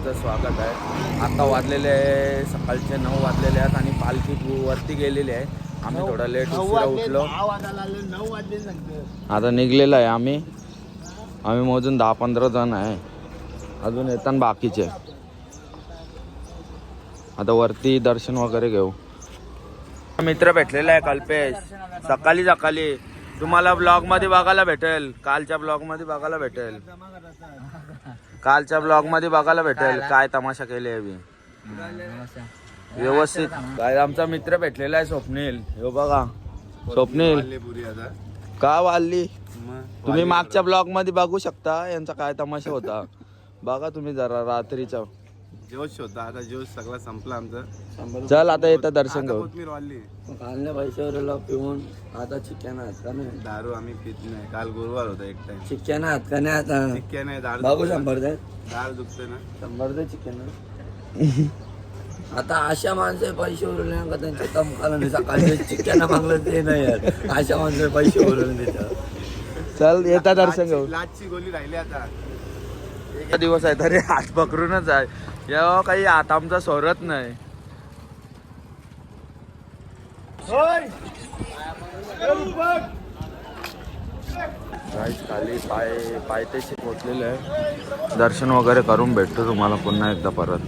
स्वागत आहे. आता वाजलेले आहे सकाळचे नऊ वाजलेले आहेत आणि पालखी वरती गेलेली आहे. आम्ही थोडा लेट उशिरा उठलो. आता निघलेलं आहे आम्ही. आम्ही मोजून दहा पंधरा जण आहे. अजून येताना बाकीचे आता वरती दर्शन वगैरे घेऊ. मित्र भेटलेला आहे कल्पेश. सकाळी सकाळी. तुम्हाला ब्लॉगमध्ये बघायला भेटेल. कालच्या ब्लॉगमध्ये बघायला भेटेल. कालच्या ब्लॉगमध्ये बघायला भेटेल. काय तमाशा केले मी व्यवस्थित. काय आमचा मित्र भेटलेला आहे स्वप्नील. हे बघा. स्वप्नील. का वाढली? तुम्ही मागच्या ब्लॉगमध्ये बघू शकता यांचा काय तमाशा होता. बघा तुम्ही जरा रात्रीचा. जोश होता. आता जोश सगळा संपला आमचा. चल आता येतं दर्शन घेऊ कोथमीर वाढली. कालने पैशावर पिऊन आता चिकन आहात का नाही दारू आम्ही पित नाही. काल गुरुवार होता एक टाइम चिकन आहात का नाही आता. चिक्क्या नाही दारू बघू दुखते शंभर दे ना. दारू दुखते ना. शंभर दे चिकन आता अशा माणसं पैसे उरले ना का त्यांच्या दम खाला नाही सकाळी चिकन मागलं ते नाही यार अशा माणसं पैसे उरले चल येता दर्शन घेऊ लाचची गोली राहिली आता. एका दिवस आहे तरी हात पकडूनच आहे. या काही हात आमचा सोरत नाही. खाली पाय पायथ्याशी पोचलेलं आहे दर्शन वगैरे करून भेटतो तुम्हाला पुन्हा एकदा परत.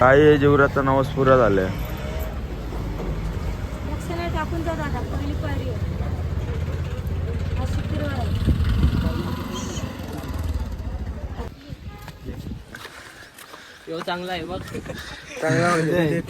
काय आहे जीवराचं नवस पुरा झालंय लक्षणं टाकून जा दादा पहिली पायरी आहे. आज शुक्रवार आहे चांगला आहे बघ चांगला म्हणजे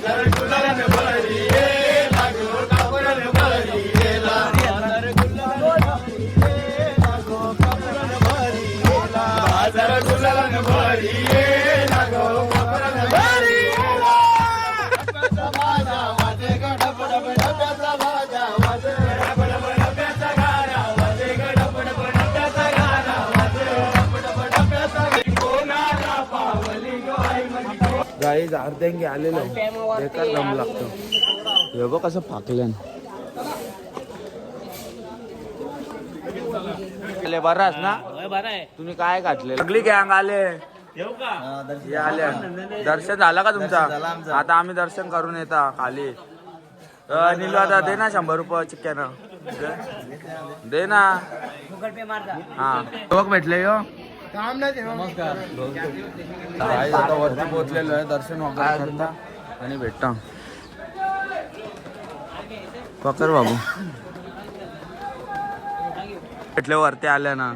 Thank you. काही अर्ध्यांगी आलेलो. बेकार दम लागतो. हे बघ कसं फाकल्यान. आले बराच ना? तुम्ही काय घातले? सगळी गँग आले. हे आले. दर्शन झालं का तुमचा? आता आम्ही दर्शन करून येता खाली. निलो आता दे ना शंभर रुपये चिक्क्यान. दे. ना. हा. बघ भेटले यो काम नाही काय आता वरती पोहोचलेलो आहे दर्शन वगैरे करता. आणि भेटता. पकर बाबू. भेटले वरती आल्या ना.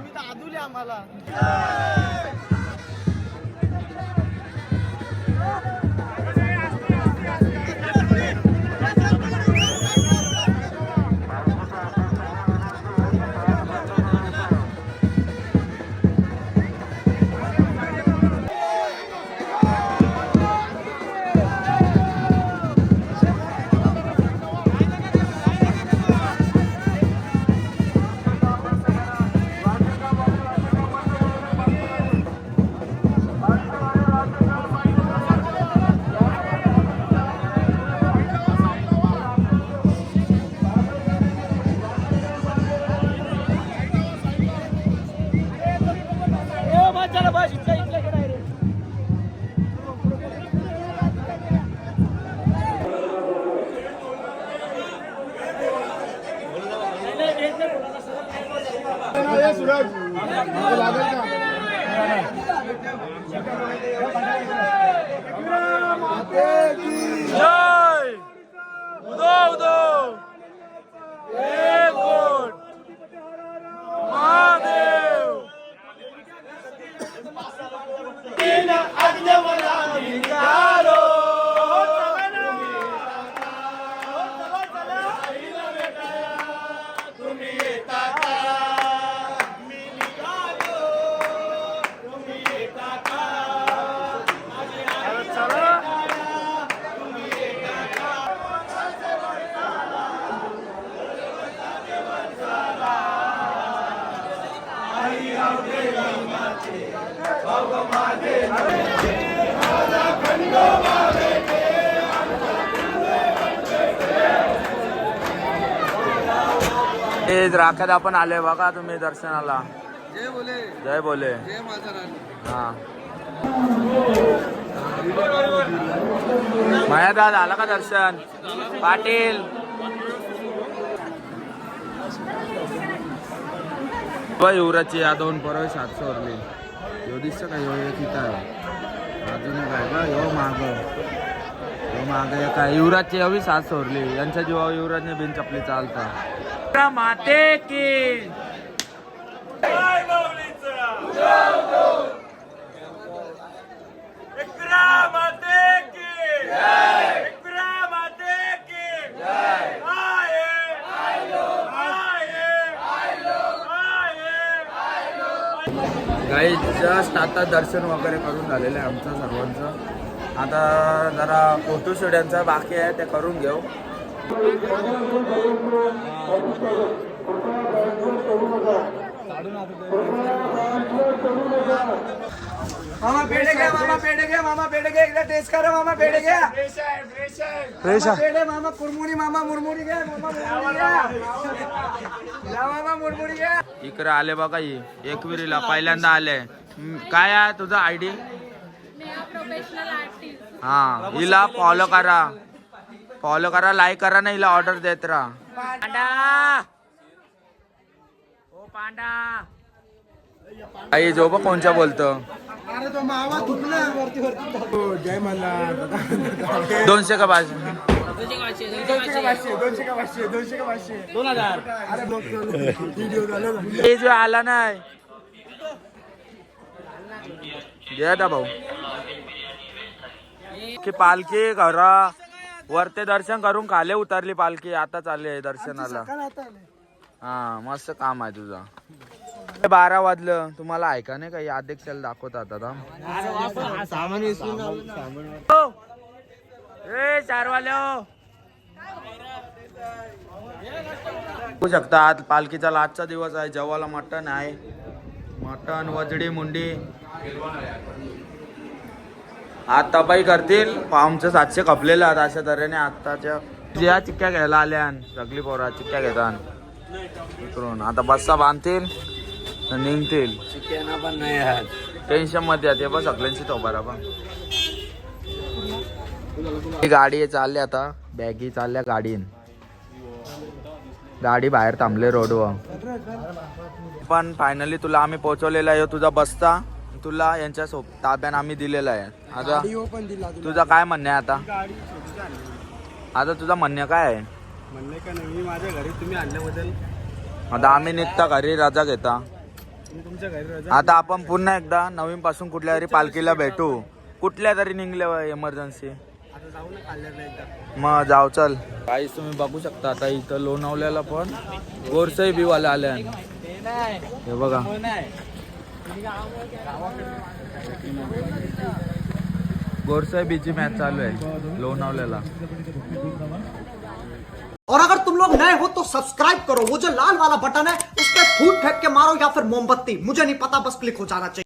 हे राख्यात आपण आले बघा तुम्ही दर्शनाला. जय बोले. जय बोले. जय माता रानी हा. माया दादा आला का दर्शन? पाटील. ब युवराजची या दोन परवा सात सोरली यो दिसतं का? यो एक इथं आहे. अजून काय बा यो माग. यो माग आहे. युवराजची हवी सात सोरली यांच्या जीवावर युवराजने बिन चपली चालता. माते की। काही जस्ट आता दर्शन वगैरे करून झालेलं आहे आमचं सर्वांचं. आता जरा फोटोशूट यांचा बाकी आहे ते करून घेऊ. मामा पेढे घ्या मामा पेढे घ्या मामा पेढे घ्या एकदा टेस्ट करा मामा पेढे घ्या मामा पेढे मामा कुरमुरी मामा मुरमुरी घ्या मामा मुरमुरी घ्या या मामा मुरमुरी घ्या इकडे आले बघा ही एकविरीला पहिल्यांदा आले. काय आहे तुझा आय डी? प्रोफेशनल आर्टिस्ट हा हिला फॉलो करा. फॉलो करा लाईक करा ना हिला ऑर्डर देत राहा. पांडा! ओ पांडा! आई जो बघ कोणच्या बोलतो? मल्हार दोनशे का पाचशे? हे जो आला नाही. आता भाऊ. की पालखी घरा. वरते दर्शन करून खाले उतरली पालखी आता चालली आहे दर्शनाला? हा मस्त काम आहे तुझा. हे बारा वाजलं. तुम्हाला ऐका नाही काही अध्यक्षाला दाखवतात आता सामान ए चारवाल्या बघू शकता आज पालखीचा आजचा दिवस आहे जेवायला मटण आहे. मटण वजडी मुंडी. आता बाई करतील. आमचं सातशे खपलेलं आहेत अशा तऱ्हेने आत्ताच्या ज्या चिक्क्या घ्यायला आल्या सगळी पोरा चिक्क्या घेतात इकडून आता बस्सा बांधतील निघतील. पण नाही टेन्शनमध्ये आहे. ते बघ सगळ्यांची तो बरोबर ही गाडी चालली आता. बॅगी चालल्या गाडीन. गाडी बाहेर थांबले रोडवर. पण फायनली तुला आम्ही पोहोचवलेला आहे ह्यो तुझा बस्ता तुला यांच्या सोब ताब्यान आम्ही दिलेला आहे. आता तुझं काय म्हणणं आहे आता? आता तुझं म्हणणं काय आहे? म्हणले का नाही मी माझ्या घरी तुम्ही आणल्याबद्दल आता आम्ही निघता घरी रजा घेता. मी तुमच्या घरी रजा आता आपण पुन्हा एकदा नवीन पासून कुठल्या तरी पालखीला भेटू. कुठल्या तरी निघल्या इमर्जन्सी आता जाऊ ना खाल्ल्याला एकदा. मग जाऊ चल. काहीच तुम्ही बघू शकता आता इथं लोणावल्याला पण गोरसई बिवाले आले हे बघा. गोरसाई बीची मैच चालू है लोनावलेला और अगर तुम लोग नए हो तो सब्सक्राइब करो। वो जो लाल वाला बटन है उस पर फूट फेंक के मारो या फिर मोमबत्ती। मुझे नहीं पता, बस क्लिक हो जाना चाहिए।